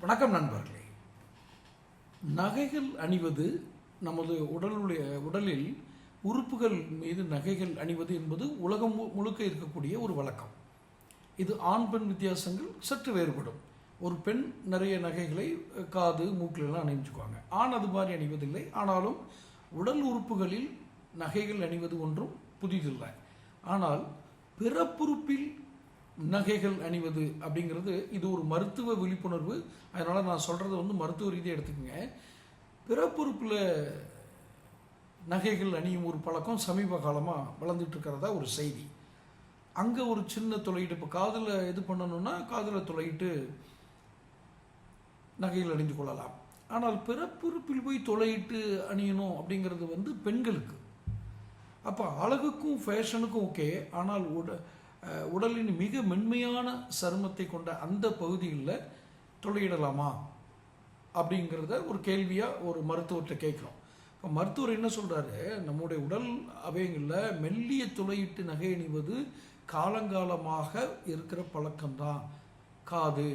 வணக்கம் நண்பர்களே. நகைகள் அணிவது நமது உடலுடைய உடலில் உறுப்புகள் மீது நகைகள் அணிவது என்பது உலகம் மு- முழுக்க இருக்கக்கூடிய ஒரு வழக்கம். இது ஆண் பெண் வித்தியாசங்கள் சற்று வேறுபடும். ஒரு பெண் நிறைய நகைகளை காது மூக்கிலெல்லாம் அணிஞ்சுக்குவாங்க. ஆண் அது மாதிரி அணிவதில்லை. ஆனாலும் உடல் உறுப்புகளில் நகைகள் அணிவது ஒன்றும் புதிதில்லை. ஆனால் பிறப்புறுப்பில் நகைகள் அணிவது அப்படிங்கிறது இது ஒரு மருத்துவ விழிப்புணர்வு. அதனால் நான் சொல்கிறத வந்து மருத்துவ ரீதியாக எடுத்துக்கோங்க. பிறப்புறுப்பில் நகைகள் அணியும் ஒரு பழக்கம் சமீப காலமாக வளர்ந்துட்டு இருக்கிறதா ஒரு செய்தி. அங்கே ஒரு சின்ன துளையிட்டு இப்போ காதில் இது பண்ணணும்னா காதில் துளையிட்டு நகைகள் அணிந்து கொள்ளலாம். ஆனால் பிறப்புறுப்பில் போய் துளையிட்டு அணியணும் அப்படிங்கிறது வந்து பெண்களுக்கு. அப்போ அழகுக்கும் ஃபேஷனுக்கும் ஓகே ஆனால் உட உடலின் மிக மென்மையான சருமத்தை கொண்ட அந்த பகுதிகளில் துளையிடலாமா அப்படிங்கிறத ஒரு கேள்வியாக ஒரு மருத்துவர்கிட்ட கேட்குறோம். இப்போ மருத்துவர் என்ன சொல்கிறாரு நம்முடைய உடல் அவயங்களில் மெல்லிய துளையிட்டு நகை அணிவது காலங்காலமாக இருக்கிற பழக்கம்தான். காது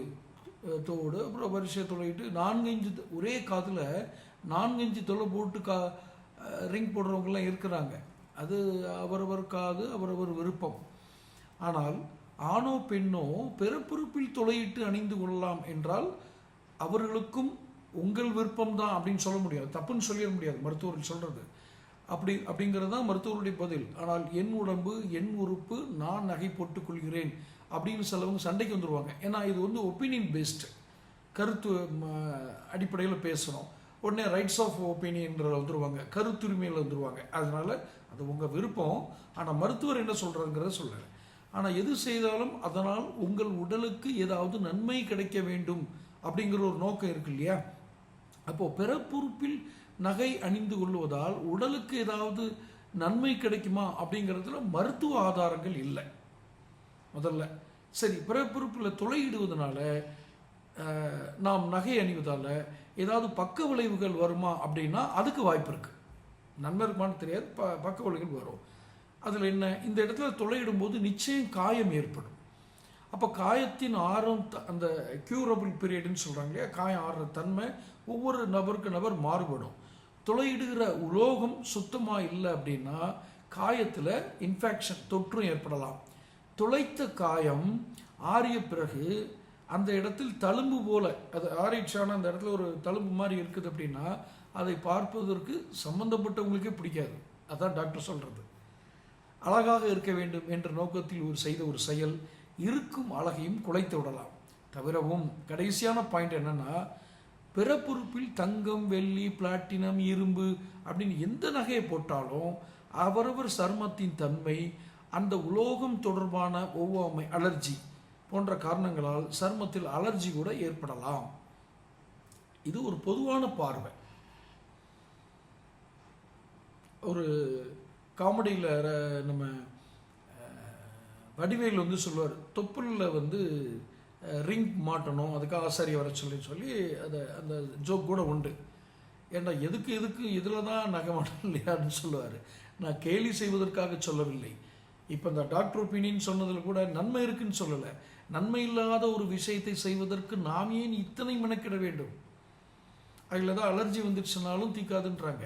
தோடு அப்புறம் வரிசை துளையிட்டு நான்கஞ்சு ஒரே காதில் நான்கஞ்சு தொலை போட்டு கா ரிங் போடுறவங்கலாம் இருக்கிறாங்க. அது அவரவர் காது அவரவர் விருப்பம். ஆனால் ஆணோ பெண்ணோ பிறப்புறுப்பில் துளையிட்டு அணிந்து கொள்ளலாம் என்றால் அவர்களுக்கும் உங்கள் விருப்பம் தான் அப்படின்னு சொல்ல முடியாது. தப்புன்னு சொல்லிட முடியாது. மருத்துவர்கள் சொல்கிறது அப்படி அப்படிங்கிறது தான் மருத்துவருடைய பதில். ஆனால் என் உடம்பு என் உறுப்பு நான் நகை போட்டுக்கொள்கிறேன் அப்படின்னு சிலவங்க சண்டைக்கு வந்துடுவாங்க ஏன்னா இது வந்து ஒப்பீனியன் பேஸ்டு கருத்து அடிப்படையில் பேசுகிறோம் உடனே ரைட்ஸ் ஆஃப் ஒப்பீனியன்ற வந்துருவாங்க. கருத்துரிமையில் வந்துருவாங்க. அதனால் அது உங்கள் விருப்பம். ஆனால் மருத்துவர் என்ன சொல்கிறாங்கிறத சொல்கிறேன் ஆனால் எது செய்தாலும் அதனால் உங்கள் உடலுக்கு ஏதாவது நன்மை கிடைக்க வேண்டும் அப்படிங்கிற ஒரு நோக்கம் இருக்கு இல்லையா? அப்போது பிறப்புறுப்பில் நகை அணிந்து கொள்வதால் உடலுக்கு ஏதாவது நன்மை கிடைக்குமா அப்படிங்கிறதுல மருத்துவ ஆதாரங்கள் இல்லை. முதல்ல. சரி பிறப்புறுப்பில் துளையிடுவதனால நாம் நகை அணிவதால் ஏதாவது பக்க விளைவுகள் வருமா அப்படின்னா அதுக்கு வாய்ப்பு இருக்குது நன்மை இருக்குமான்னு தெரியாது ப பக்க விளைவுகள் வரும். அதில் என்ன? இந்த இடத்துல துளையிடும்போது நிச்சயம் காயம் ஏற்படும். அப்போ காயத்தின் ஆரம் த- அந்த க்யூரபிள் பீரியட்னு சொல்கிறாங்க இல்லையா? காயம் ஆறுற தன்மை ஒவ்வொரு நபருக்கு நபர் மாறுபடும். துளையிடுகிற உலோகம் சுத்தமாக இல்லை அப்படின்னா காயத்தில் இன்ஃபெக்ஷன் தொற்றும் ஏற்படலாம். துளைத்த காயம் ஆறிய பிறகு அந்த இடத்தில் தழும்பு போல அது ஆறிடுச்சான அந்த இடத்துல ஒரு தழும்பு மாதிரி இருக்குது அப்படின்னா அதை பார்ப்பதற்கு சம்மந்தப்பட்டவங்களுக்கே பிடிக்காது. அதான் டாக்டர் சொல்கிறது அழகாக இருக்க வேண்டும் என்ற நோக்கத்தில் ஒரு செய்த ஒரு செயல். இருக்கும் அழகையும் குலைத்து விடலாம். தவிரவும் கடைசியான பாயிண்ட் என்னென்னா பிறப்புறுப்பில் தங்கம் வெள்ளி பிளாட்டினம் இரும்பு அப்படின்னு எந்த நகையை போட்டாலும் அவரவர் சருமத்தின் தன்மை அந்த உலோகம் தொடர்பான ஒவ்வாமை அலர்ஜி போன்ற காரணங்களால் சருமத்தில் அலர்ஜி கூட ஏற்படலாம். இது ஒரு பொதுவான பார்வை. ஒரு காமெடியில் நம்ம வடிவேல் வந்து சொல்லுவார் தொப்புளில் வந்து ரிங் மாட்டணும் அதுக்காக ஆசாரியை வர சொல்லி சொல்லி அதை அந்த ஜோக் கூட உண்டு. ஏன்னா எதுக்கு எதுக்கு இதில் தான் நகை மாட்டணும் இல்லையான்னு சொல்லுவார். நான் கேலி செய்வதற்காக சொல்லவில்லை. இப்போ இந்த டாக்டர் ஒப்பீனியன் சொன்னதில் கூட நன்மை இருக்குன்னு சொல்லலை. நன்மை இல்லாத ஒரு விஷயத்தை செய்வதற்கு நாம் ஏன் இத்தனை மெனக்கிட வேண்டும்? அதில் தான் அலர்ஜி வந்துடுச்சுனாலும் தீக்காதுன்றாங்க.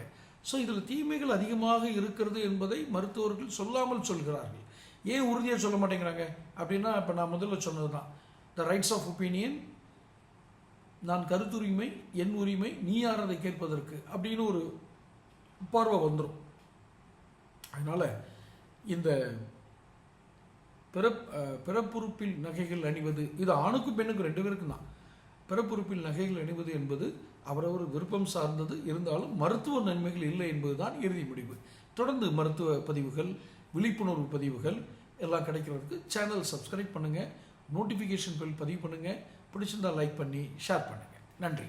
ஸோ இதில் தீமைகள் அதிகமாக இருக்கிறது என்பதை மருத்துவர்கள் சொல்லாமல் சொல்கிறார்கள். ஏன் உறுதியாக சொல்ல மாட்டேங்கிறாங்க? அப்படின்னா இப்போ நான் முதல்ல சொன்னது தான் த ரைட்ஸ் ஆஃப் ஒப்பீனியன் நான் கருத்துரிமை என் உரிமை நீ யார் அதை கேட்பதற்கு? அப்படின்னு ஒரு பார்வை வந்துடும் அதனால் இந்த பிறப் பிறப்புறுப்பில் நகைகள் அணிவது இது ஆணுக்கும் பெண்ணுக்கும் ரெண்டு பேருக்கும் தான். பிறப்புறுப்பில் நகைகள் அணிவது என்பது அவரவர் விருப்பம் சார்ந்தது. இருந்தாலும் மருத்துவ நன்மைகள் இல்லை என்பதுதான் இறுதி முடிவு. தொடர்ந்து மருத்துவ பதிவுகள் விழிப்புணர்வு பதிவுகள் எல்லாம் கிடைக்கிறதுக்கு சேனல் சப்ஸ்கிரைப் பண்ணுங்கள் நோட்டிஃபிகேஷன் பில் பதிவு பண்ணுங்கள் பிடிச்சிருந்தா லைக் பண்ணி ஷேர் பண்ணுங்கள் நன்றி.